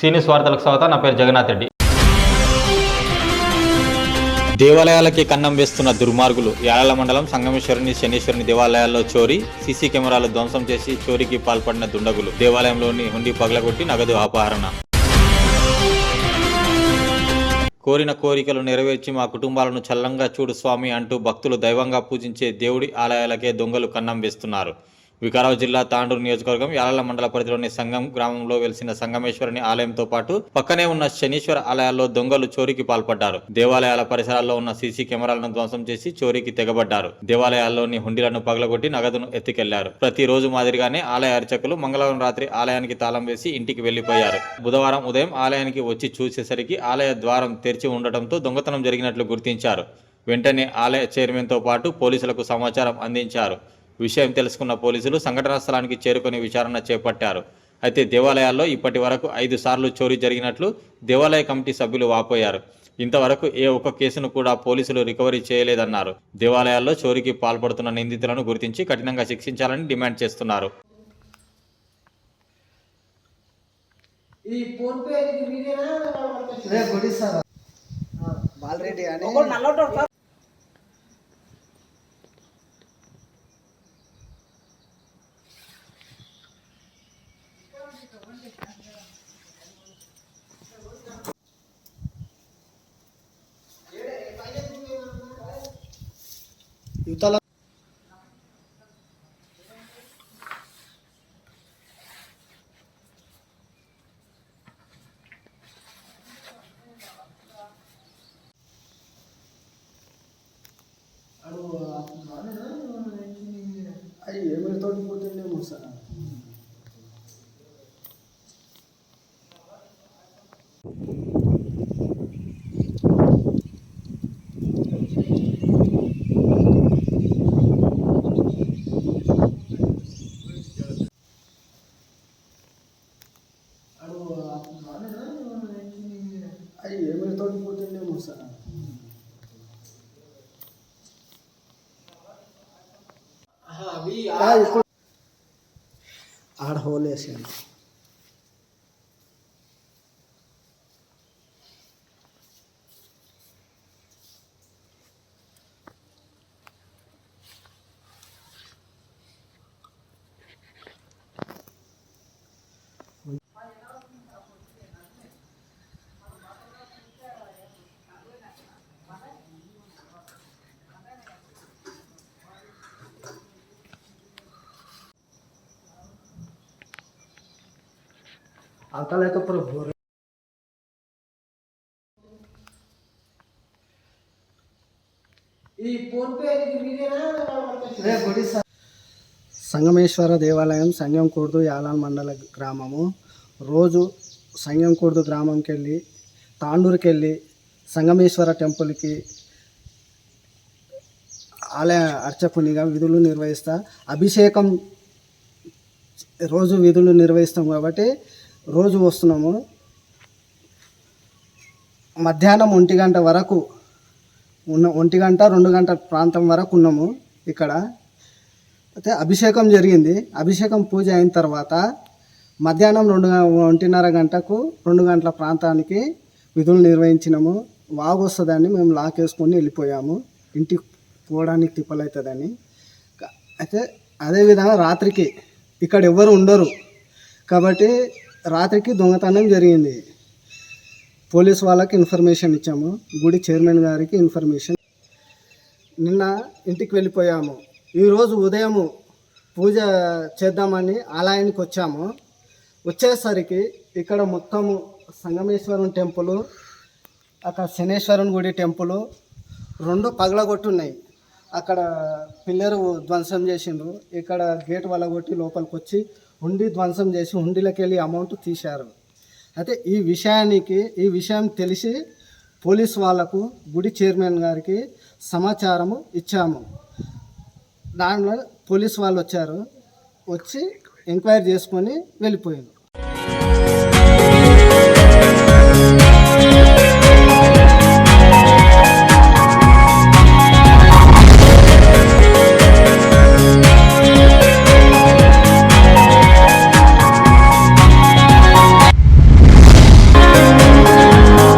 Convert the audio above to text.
సీనియస్ వార్తలకు స్వాగతం. నా పేరు జగన్నాథ్ రెడ్డి. దేవాలయాలకి కన్నం వేస్తున్న దుర్మార్గులు యాలల మండలం సంగమేశ్వరుని శనీశ్వరుని దేవాలయాల్లో చోరీ సీసీ కెమెరాలు ధ్వంసం చేసి చోరీకి పాల్పడిన దుండగులు దేవాలయంలోని హుండీ పగలగొట్టి నగదు అపహరణ. కోరిన కోరికలు నెరవేర్చి మా కుటుంబాలను చల్లంగా చూడు స్వామి అంటూ భక్తులు దైవంగా పూజించే దేవుడి ఆలయాలకే దొంగలు కన్నం వేస్తున్నారు. వికారాబాద్ జిల్లా తాండూరు నియోజకవర్గం యాలల మండల పరిధిలోని సంగం గ్రామంలో వెలిసిన సంగమేశ్వరుని ఆలయంతో పాటు పక్కనే ఉన్న శనీశ్వర ఆలయాల్లో దొంగలు చోరీకి పాల్పడ్డారు. దేవాలయాల పరిసరాల్లో ఉన్న సీసీ కెమెరాలను ధ్వంసం చేసి చోరీకి తెగబడ్డారు. దేవాలయాల్లోని హుండీలను పగలగొట్టి నగదును ఎత్తుకెళ్ళారు. ప్రతిరోజు మాదిరిగానే ఆలయ అర్చకులు మంగళవారం రాత్రి ఆలయానికి తాళం వేసి ఇంటికి వెళ్ళిపోయారు బుధవారం ఉదయం ఆలయానికి వచ్చి చూసేసరికి ఆలయ ద్వారం తెరిచి ఉండటంతో దొంగతనం జరిగినట్లు గుర్తించారు. వెంటనే ఆలయ చైర్మన్తో పాటు పోలీసులకు సమాచారం అందించారు. విషయం తెలుసుకున్న పోలీసులు సంఘటనా స్థలానికి చేరుకొని విచారణ చేపట్టారు. అయితే దేవాలయాల్లో ఇప్పటి వరకు ఐదు సార్లు చోరీ జరిగినట్లు దేవాలయ కమిటీ సభ్యులు వాపోయారు. ఇంతవరకు ఏ ఒక్క కేసును కూడా పోలీసులు రికవరీ చేయలేదన్నారు. దేవాలయాల్లో చోరీకి పాల్పడుతున్న నిందితులను గుర్తించి కఠినంగా శిక్షించాలని డిమాండ్ చేస్తున్నారు. ఈ ఫోన్ పే బాలరెడ్డి అని ఒకడు నల్లటోడు సార్ యువతల అయ్యి ఆడ హోల్ కొడిస్తా సంగమేశ్వర దేవాలయం సంగంకూర్దు యాలాన్ మండల గ్రామము. రోజు సంగంకూర్దు గ్రామంకి వెళ్ళి తాండూరుకి వెళ్ళి సంగమేశ్వర టెంపుల్కి ఆలయ అర్చకునిగా విధులు నిర్వహిస్తా. అభిషేకం రోజు విధులు నిర్వహిస్తాం కాబట్టి రోజు వస్తున్నాము. మధ్యాహ్నం ఒంటి గంట వరకు ఉన్న ఒంటి గంట రెండు గంటల ప్రాంతం వరకు ఉన్నాము ఇక్కడ. అయితే అభిషేకం జరిగింది. అభిషేకం పూజ అయిన తర్వాత మధ్యాహ్నం రెండు ఒంటిన్నర గంటకు రెండు గంటల ప్రాంతానికి విధులు నిర్వహించినాము. వాగు వస్తుందని మేము లాక్ వేసుకొని వెళ్ళిపోయాము. ఇంటికి పోవడానికి తిప్పలవుతుందని అయితే అదేవిధంగా రాత్రికి ఇక్కడ ఎవ్వరు ఉండరు. కాబట్టి రాత్రికి దొంగతనం జరిగింది. పోలీస్ వాళ్ళకి ఇన్ఫర్మేషన్ ఇచ్చాము. గుడి చైర్మన్ గారికి ఇన్ఫర్మేషన్. నిన్న ఇంటికి వెళ్ళిపోయాము. ఈరోజు ఉదయము పూజ చేద్దామని ఆలయానికి వచ్చాము. వచ్చేసరికి ఇక్కడ మొత్తము సంగమేశ్వరం టెంపుల్ అక్కడ శనేశ్వరం గుడి టెంపుల్ రెండు పగలగొట్టున్నాయి. అక్కడ పిల్లరు ధ్వంసం చేసిండ్రు. ఇక్కడ గేట్ వలగొట్టి లోపలికి వచ్చి హుండీ ధ్వంసం చేసి హుండీలోకి వెళ్ళి అమౌంట్ తీశారు. అయితే ఈ విషయానికి ఈ విషయం తెలిసి పోలీస్ వాళ్ళకు గుడి చైర్మన్ గారికి సమాచారము ఇచ్చాము. దానిలో పోలీస్ వాళ్ళు వచ్చారు. వచ్చి ఎంక్వైరీ చేసుకొని వెళ్ళిపోయారు